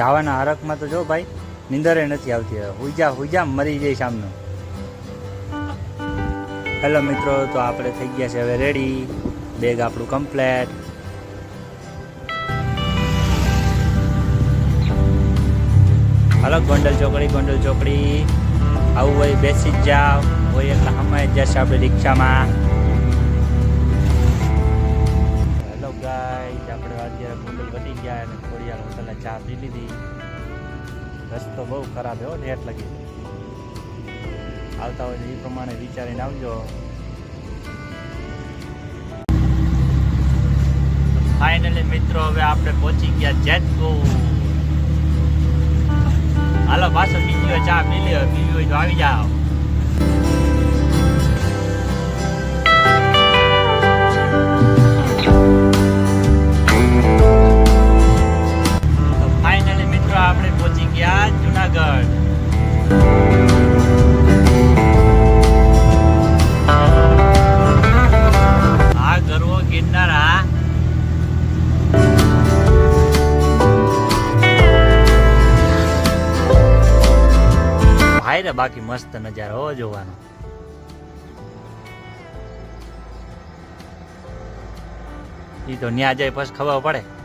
જવાના હરકમાં તો જો ભાઈ, નિંદરે નથી આવતી હવે. હુઈજા હુઈજા મરી જાય સામનો હેલો મિત્રો, તો આપણે થઈ ગયા છે હવે રેડી બેગ આપણું કમ્પ્લેટ હાલો, ગોંડલ ચોકડી ગોંડલ ચોકડી. આવું હોય બેસી જ જાઓ. હોય એટલે હમણાં જશે આપણે રિક્ષામાં. રસ્તો બહુ ખરાબ એવો નેટ લગી આવતા હોય તો એ પ્રમાણે વિચારીને આવજો. ફાઇનલી મિત્રો, હવે આપણે પહોંચી ગયા જેતપુર. હાલો, પાછો બીજી હોય ચા પી હોય પીવી હોય તો આવી જાઓ. ફાઇનલી મિત્રો, આપણે પહોંચી ગયા જુનાગઢ આ ગરવો ગિરનાર આ ભાઈ બાકી મસ્ત નજારો હો જોવાનો. ઈ તો ન્યા જાય પછી ખબર પડે.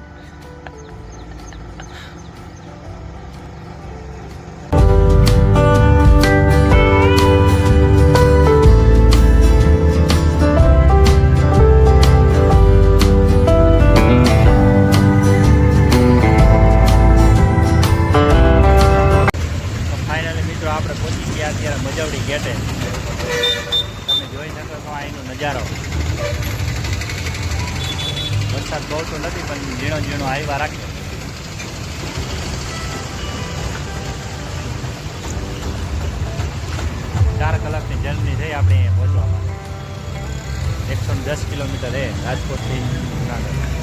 વરસાદ બહુ તો નથી, પણ ઝીણો ઝીણો આવ્યા રાખે ચાર કલાકની જર્ની થઈ આપણે પહોંચવામાં. એકસો દસ કિલોમીટર એ રાજકોટથી જુનાગઢ.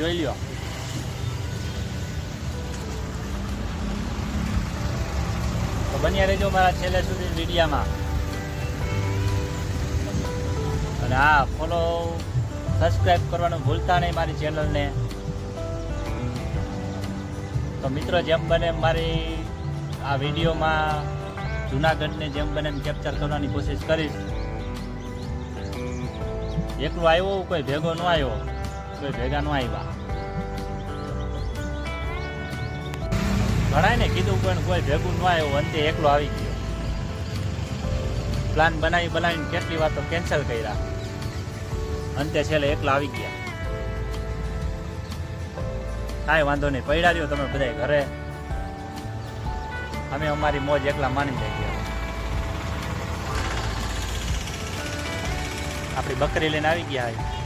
જોઈ લ્યો. તો બન્યા રહેજો મારા છેલ્લે સુધી વિડીયામાં. અને હા ફોલો સબસ્ક્રાઈબ કરવાનું ભૂલતા નહીં મારી ચેનલને તો મિત્રો, જેમ બને મારી આ વિડીયોમાં જુનાગઢને જેમ બને એમ કેપ્ચર કરવાની કોશિશ કરીશ. એકલું આવ્યો, કોઈ ભેગો ન આવ્યો. કોઈ ભેગા ન આવ્યા ઘણાય ને કીધું પણ કોઈ ભેગું ન આવ્યું અંતે એકલો આવી ગયો. પ્લાન બનાવી બનાવીને કેટલી વાર કેન્સલ કર્યા. અંતે છેલ્લે એકલા આવી ગયા. કાંઈ વાંધો નહીં પડ્યા રહ્યો તમે બધા ઘરે. અમે અમારી મોજ એકલા માની જઈ ગયા આપણી બકરી લઈને આવી ગયા હોય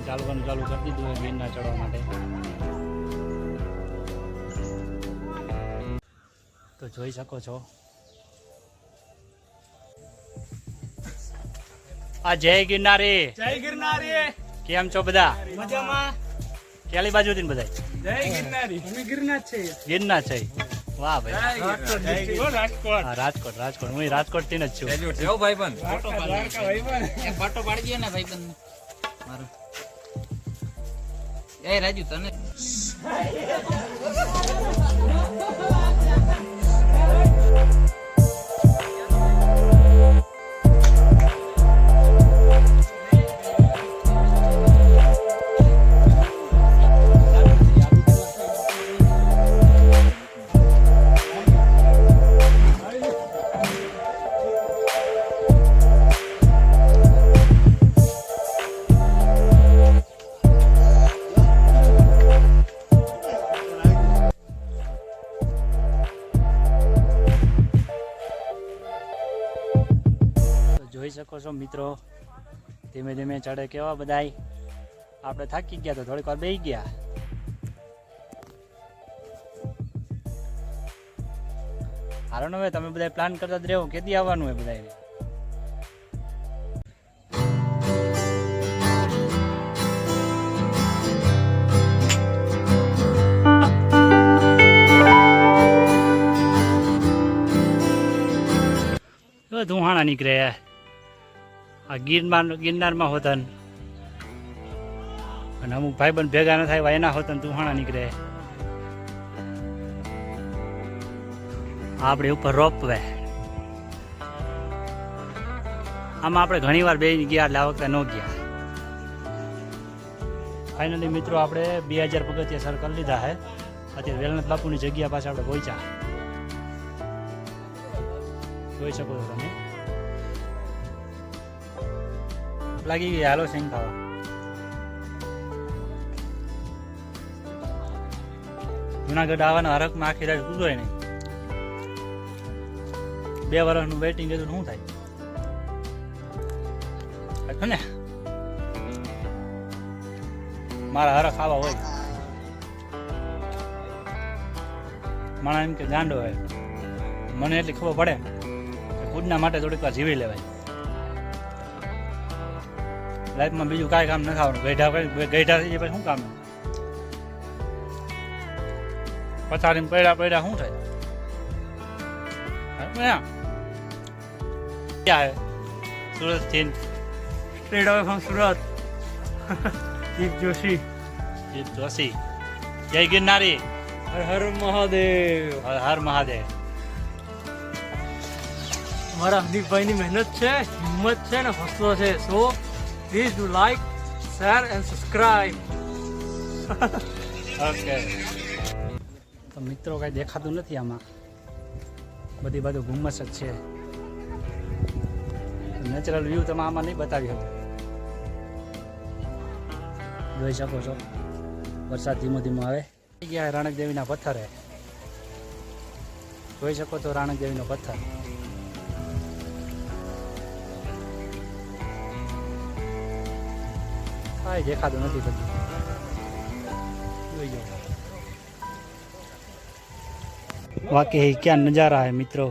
ધીમે ચાલવાનું ચાલુ કરી દીધું હોય ગીરના ચડવા માટે. તો જોઈ શકો છો. આ જય ગિરનારી. જય ગિરનારી. કેમ છો બધા? મજામાં. કેલી બાજુથી ને બધા જય ગિરનારી. અમે ગિરનાર છે. ગિરના છે. વાહ ભાઈ. રાજકોટ. રાજકોટ રાજકોટ રાજકોટ. હું રાજકોટથી જ છું. ભાઈ. એક પાટો પાડી. દે ને ભાઈ મારો એ રાજુ તને? જોઈ શકો છો મિત્રો. ધીમે ધીમે ચડે કેવા બધા આપણે થાકી ગયા તો થોડીક વાર બેસી ગયા. હારો હવે તમે બધા પ્લાન કરતા જ રહેવું. કેદી આવવાનું હોય બધા ધુહાણા નીકળે આ ગિરનાર ગિરનારમાં હોતન. અને અમુક ભાઈ બંધ ભેગા ન થાય એના હોતન તું હાણા નીકળે. આપણે ઉપર રોપવે. આમાં આપણે ઘણી વાર બે ગયા એટલે આ વખતે ન ગયા. ફાઇનલી મિત્રો, આપણે બે હજાર પગથિયા સર કરી લીધા હે. અત્યારે વેલનાથ બાપુની જગ્યા પાસે આપણે પહોંચ્યા. જોઈ શકો છો તમે. લાગી ગઈ, હાલો સિંગ ખાવા. જુનાગઢ આવવાનો હરકમાં આખી રાત ગુજરે નહીં. બે વર્ષનું વેઇટિંગ કીધું શું થાય? ને? મારા હરખ આવા હોય. માણા એમ કે ગાંડો હોય. મને એટલી ખબર પડે. કે ખુદના માટે થોડીક વાર જીવી લેવાય. લાઈફમાં બીજું કાંઈ કામ ન ખાવાનું ગઈઢા ગઈઢા થઈ જાય પછી શું કામ? પથારી પડ્યા પડ્યા શું થાય? ક્યાં? સુરતથી straight away from Surat. Deep Joshi. Deep Joshi. જય ગિરનારી. હર હર મહાદેવ. હર હર મહાદેવ. મારા દીપભાઈની મહેનત છે હિંમત છે ને હસલો છે. So please do like share and subscribe. Okay તો મિત્રો કાંઈ દેખાતું નથી આમાં. બધી બાજુ ગુમ્મસ જ છે. નેચરલ વ્યૂ તમે આમાં નહીં બતાવી શકો. જોઈ શકો છો. વરસાદ ધીમો ધીમો આવે. ગયા રાણક દેવીના પથ્થરે જોઈ શકો છો રાણક દેવીનો પથ્થર. કાંઈ દેખાતું નથી બધું જોઈ જાઓ वाकई क्या नज़ारा है मित्रों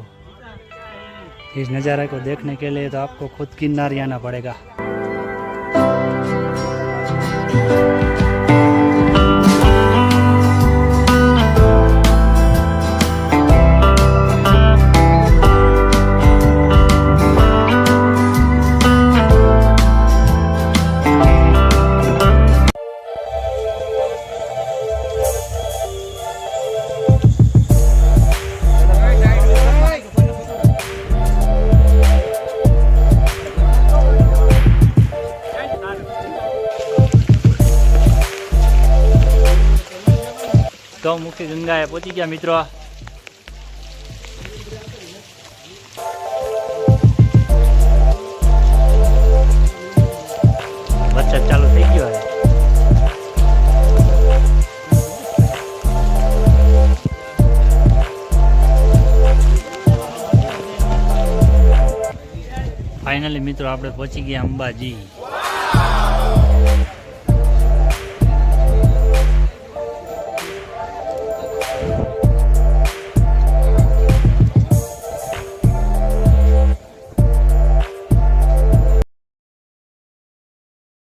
इस नज़ारे को देखने के लिए तो आपको खुद किन्नार ही आना पड़ेगा ગૌમુખી ગંગાએ પહોંચી ગયા મિત્રો. વરસાદ ચાલુ થઈ ગયો ફાઇનલી મિત્રો આપણે પહોંચી ગયા અંબાજી.